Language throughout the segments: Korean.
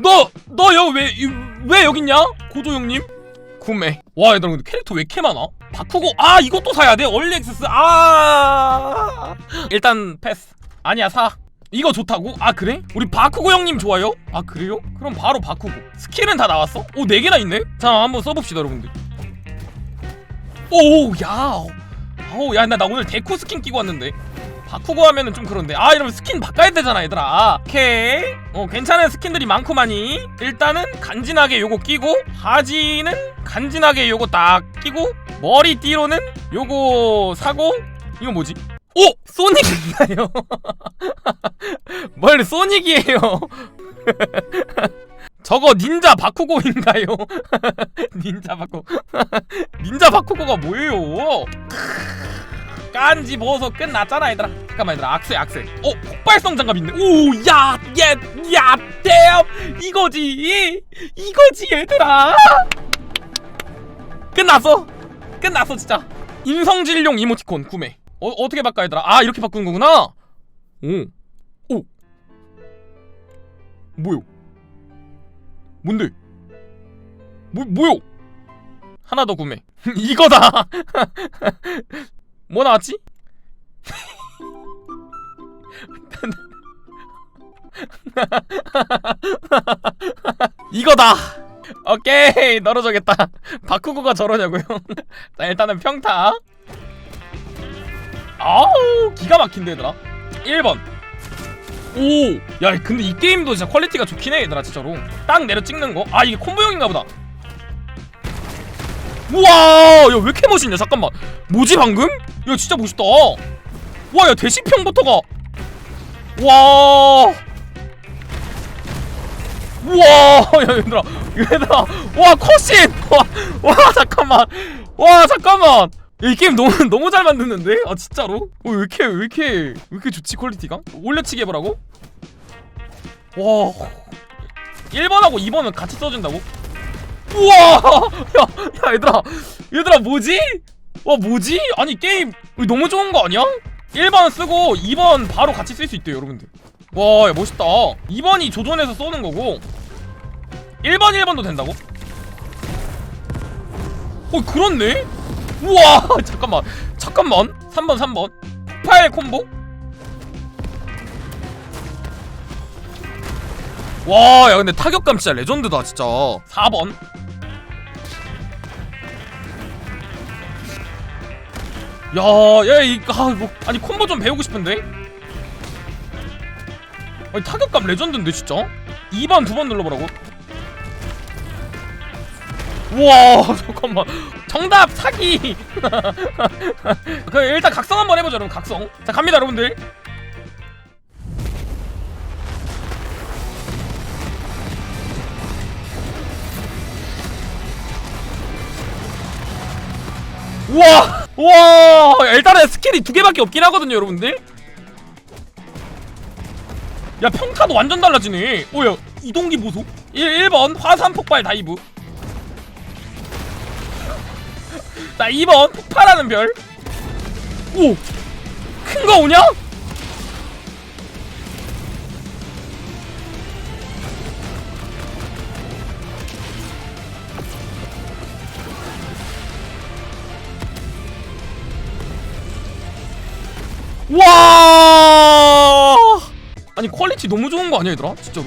너, 너 여기 왜, 이- 왜 여기 있냐? 고조 형님? 구매. 와, 얘들아, 근데 캐릭터 왜 이렇게 많아? 바꾸고, 아, 이것도 사야 돼? 얼리 액세스, 아. 일단 패스. 아니야, 사. 이거 좋다고? 아, 그래? 우리 바쿠고 형님 좋아요? 아, 그래요? 그럼 바로 바쿠고. 스킬은 다 나왔어? 오, 4개나 있네? 자, 한번 써봅시다, 여러분들. 오, 야. 오, 야, 나, 나 오늘 데코 스킨 끼고 왔는데. 바꾸고 하면은 좀 그런데 아 이러면 스킨 바꿔야 되잖아 얘들아 오케이 어 괜찮은 스킨들이 많구만이 일단은 간지나게 요거 끼고 바지는 간지나게 요거 딱 끼고 머리띠로는 요거 사고 이거 뭐지? 오! 소닉인가요? 뭘 소닉이에요 저거 닌자 바쿠고인가요? 닌자 바쿠 닌자 바쿠고가 뭐예요? 깐지 벗어 끝났잖아 얘들아. 잠깐만 얘들아. 악세 악세. 어 폭발성 장갑 있네. 오야예야 댐 이거지. 이거지 얘들아. 끝났어? 끝났어 진짜. 인성질용 이모티콘 구매. 어, 어떻게 바꿔 얘들아? 아 이렇게 바꾸는 거구나. 오오. 뭐요? 뭔데? 뭐 뭐요? 하나 더 구매. 이거다 뭐 나왔지? 이거다. 오케이 널어줘겠다. 바쿠고가 저러냐고요? 자 일단은 평타. 아우 기가 막힌데 얘들아. 1번. 오, 야 근데 이 게임도 진짜 퀄리티가 좋긴 해 얘들아 진짜로. 딱 내려 찍는 거. 아 이게 콤보용인가 보다. 우와, 야왜 이렇게 멋있냐? 잠깐만. 뭐지 방금? 야 진짜 멋있다. 와, 야 대시평부터가. 와. 우와, 야 얘들아, 얘들아, 와 컷신, 와, 와 잠깐만, 와 잠깐만. 야, 이 게임 너무 너무 잘 만드는데? 아 진짜로? 어, 왜 이렇게 왜 이렇게 왜 이렇게 좋지 퀄리티가? 올려치기 해보라고? 와, 1번하고 2번은 같이 써준다고? 우와! 야, 야, 얘들아, 얘들아, 뭐지? 와, 뭐지? 아니, 게임 너무 좋은 거 아니야? 1번 쓰고 2번 바로 같이 쓸 수 있대요, 여러분들. 와, 야, 멋있다. 2번이 조존해서 쏘는 거고, 1번, 1번도 된다고? 어, 그렇네? 우와, 잠깐만, 잠깐만. 3번, 3번. 파일 콤보? 와, 야, 근데 타격감 진짜 레전드다, 진짜. 4번. 야, 야, 이, 아, 뭐, 아니 콤보 좀 배우고 싶은데. 아니 타격감 레전드인데 진짜. 2번 두번 눌러보라고. 우와, 잠깐만. 정답 사기. 그 일단 각성 한번 해보자, 여러분. 각성. 자, 갑니다, 여러분들. 우와! 우와! 야, 일단은 스킬이 두 개밖에 없긴 하거든요, 여러분들. 야, 평타도 완전 달라지네. 오야, 이동기 보소. 1, 1번 화산 폭발 다이브. 자, 2번 폭발하는 별. 오! 큰 거 오냐? 와! 아니 퀄리티 너무 좋은 거 아니야 얘들아? 진짜로?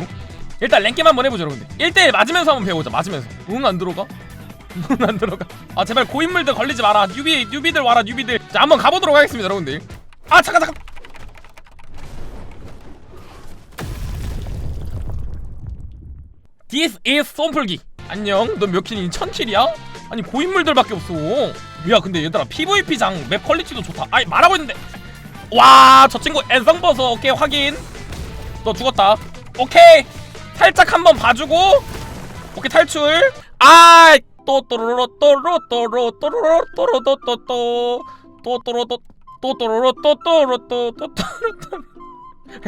일단 랭겜 한번 해보자 여러분들. 1대1 맞으면서 한번 배워보자. 맞으면서. 응 안 들어가? 응 안 들어가? 아 제발 고인물들 걸리지 마라. 뉴비 뉴비들 와라 뉴비들. 자 한번 가보도록 하겠습니다 여러분들. 아 잠깐 잠깐! This is 솜풀기. 안녕. 너몇 킬이니? 천 킬이야? 아니 고인물들밖에 없어. 야 근데 얘들아 PVP장 맵 퀄리티도 좋다. 아니 말하고 있는데 와, 저 친구 애성 버서 오케이 확인. 너 죽었다. 오케이. 살짝 한번 봐주고. 오케이 탈출. 아, 또 또로로 또로 또로 또로 또로 또또또 또또로 또또 또로로 또또로 또또또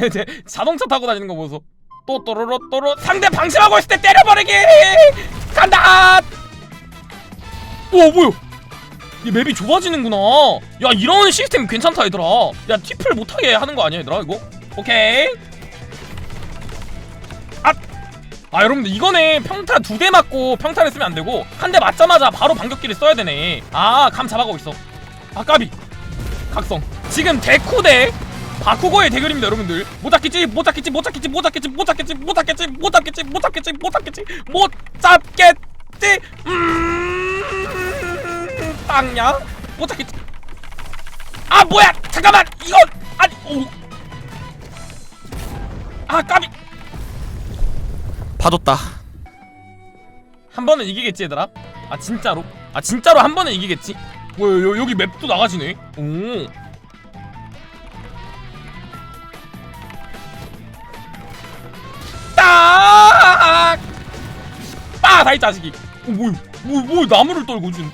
이제 자동차 타고 다니는 거 보소. 또 또로로 또로 상대 방심하고 있을 때 때려버리기. 간다. 오 뭐야? 이 맵이 좁아지는구나. 야 이런 시스템 괜찮다 얘들아. 야 티플 못하게 하는 거 아니야 얘들아 이거? 오케이. 아, 아 여러분들 이거네 평타 두 대 맞고 평타를 쓰면 안 되고 한 대 맞자마자 바로 반격기를 써야 되네 아 감 잡아가고 있어 아 까비 각성 지금 데쿠 대 바쿠고의 대결입니다 여러분들 못 잡겠지 못 잡겠지 못 잡겠지 못 잡겠지 못 잡겠지 못 잡겠지 못 잡겠지 못 잡겠지 못 잡겠지 못 잡겠지 음 땅냐 못 잡겠지 아 뭐야! 잠깐만! 이건 아니 오 아 까비. 봐줬다. 한 번은 이기겠지 얘들아? 아 진짜로? 아 진짜로 한 번은 이기겠지? 뭐야 여, 여기 맵도 나가지네. 오. 딱! 빠! 다 이 자식이. 어, 뭐야? 뭐, 뭐 나무를 떨고 준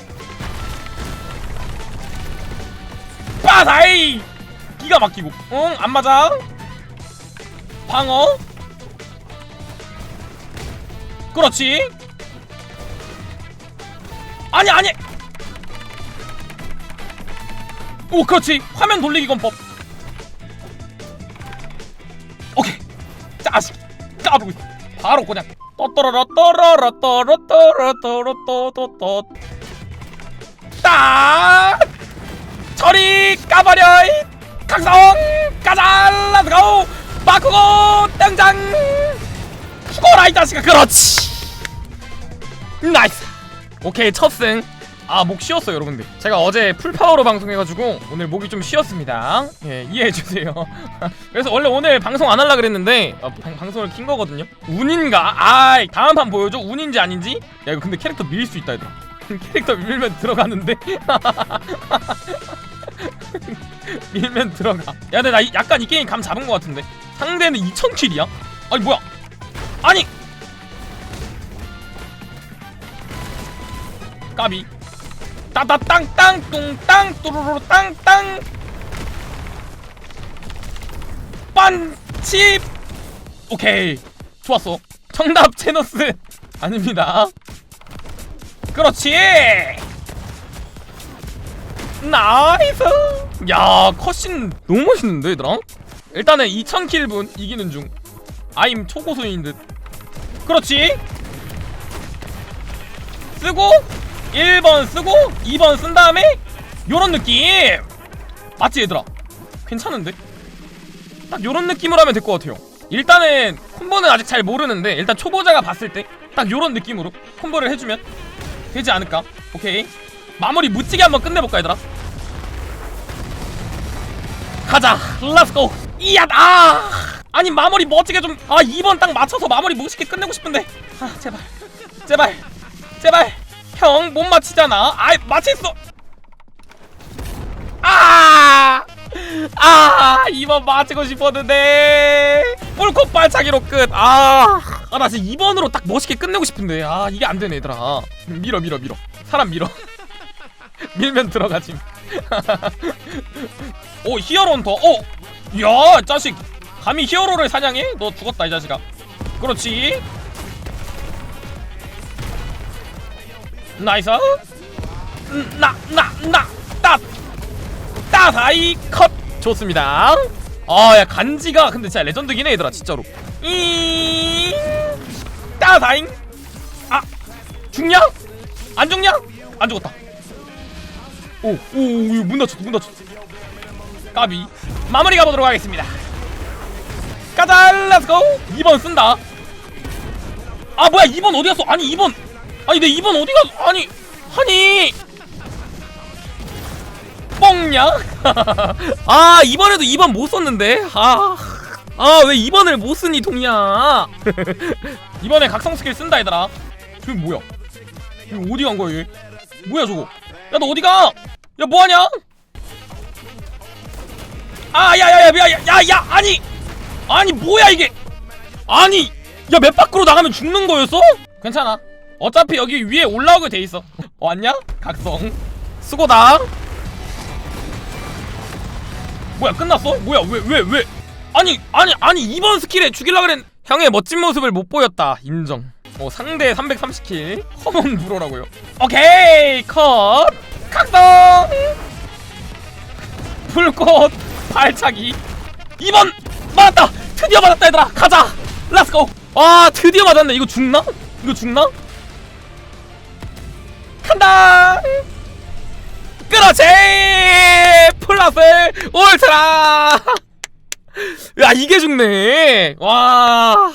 빠! 다이 기가 막히고. 응 안 맞아. 방어. 그렇지. 아니 아니. 오 그렇지. 화면 돌리기 건법. 오케이. 자식 까불고 있어. 바로 그냥. 떠떠러러 떠러러 떠러 떠러 떠러 떠떠떠 딱 저리 까버려 각성! 가자 렛츠고 바꾸고 등장! 죽어라 이 자식아 그렇지! 나이스! 오케이 첫승. 아 목 쉬었어요 여러분들. 제가 어제 풀파워로 방송해가지고 오늘 목이 좀 쉬었습니다. 예 이해해주세요. 그래서 원래 오늘 방송 안 하려 그랬는데 어, 방, 방송을 킨 거거든요. 운인가? 아 다음 판 보여줘? 운인지 아닌지? 야 이거 근데 캐릭터 밀릴 수 있다 얘들아. 캐릭터 밀면 들어가는데 밀면 들어가. 야 근데 나 이- 약간 이 게임 감 잡은 거 같은데? 상대는 2000킬이야? 아니 뭐야? 아니! 까비. 따다 땅땅 뚱땅 뚜루루 땅땅. 빤치 오케이. 좋았어. 정답 제너스. 아닙니다. 그렇지 나이스! 야 컷신 너무 멋있는데 얘들아? 일단은 2000킬분 이기는 중. 아임 초고수인 듯. 그렇지? 쓰고 1번 쓰고 2번 쓴 다음에 요런 느낌! 맞지 얘들아? 괜찮은데? 딱 요런 느낌으로 하면 될 것 같아요. 일단은 콤보는 아직 잘 모르는데 일단 초보자가 봤을 때 딱 요런 느낌으로 콤보를 해주면 되지 않을까? 오케이 마무리 무지개 한번 끝내볼까 얘들아 가자 렛츠고 이야 아 아니 마무리 멋지게 좀 아 2번 딱 맞춰서 마무리 멋있게 끝내고 싶은데 아 제발 제발 제발 형 못 맞히잖아 아이 맞췄어 아! 아, 이번 맞히고 싶었는데. 뿔코 발차기로 끝. 아, 아, 나 진짜 2번으로 딱 멋있게 끝내고 싶은데. 아, 이게 안 되네, 얘들아. 밀어, 밀어, 밀어. 사람 밀어. 밀면 들어가지. 오, 히어로 헌터. 오! 야, 자식. 감히 히어로를 사냥해? 너 죽었다, 이 자식아. 그렇지. 나이스. 음, 나, 나, 나, 따, 따사이 컷. 좋습니다. 아, 야 간지가 근데 진짜 레전드긴 해 얘들아 진짜로. 이 따사잉. 아, 죽냐? 안 죽냐? 안 죽었다. 오, 오, 문 닫혔다, 문 닫혔다. 까비. 마무리 가보도록 하겠습니다. 가자, 렛츠고. 2번 쓴다. 아, 뭐야, 2번 어디 갔어? 아니, 2번. 아니, 내 2번 어디 갔어? 아니, 아니. 뻥냐? 아 이번에도 2번 못 썼는데 아. 아 왜 2번을 못 쓰니 동이야 이번에 각성 스킬 쓴다 얘들아 저기 뭐야 이거 어디 간 거야 얘 뭐야 저거 야 너 어디 가? 야 뭐하냐? 아 야야야 야야야 아니 아니 뭐야 이게 아니 야 맵 밖으로 나가면 죽는 거였어? 괜찮아 어차피 여기 위에 올라오게 돼 있어 왔냐? 각성 수고다 뭐야 끝났어? 뭐야 왜 왜 왜, 아니 아니 아니 이번 스킬에 죽일라 그랬 형의 멋진 모습을 못 보였다 인정 어, 상대 330킬. 커먼 브로라고요. 오케이! 컷! 각성! 불꽃! 발차기! 2번! 맞았다! 드디어 맞았다, 얘들아! 가자! 렛츠고! 와, 드디어 맞았네. 이거 죽나? 이거 죽나? 간다! 그렇지! 플러스 울트라! 야, 이게 죽네! 와.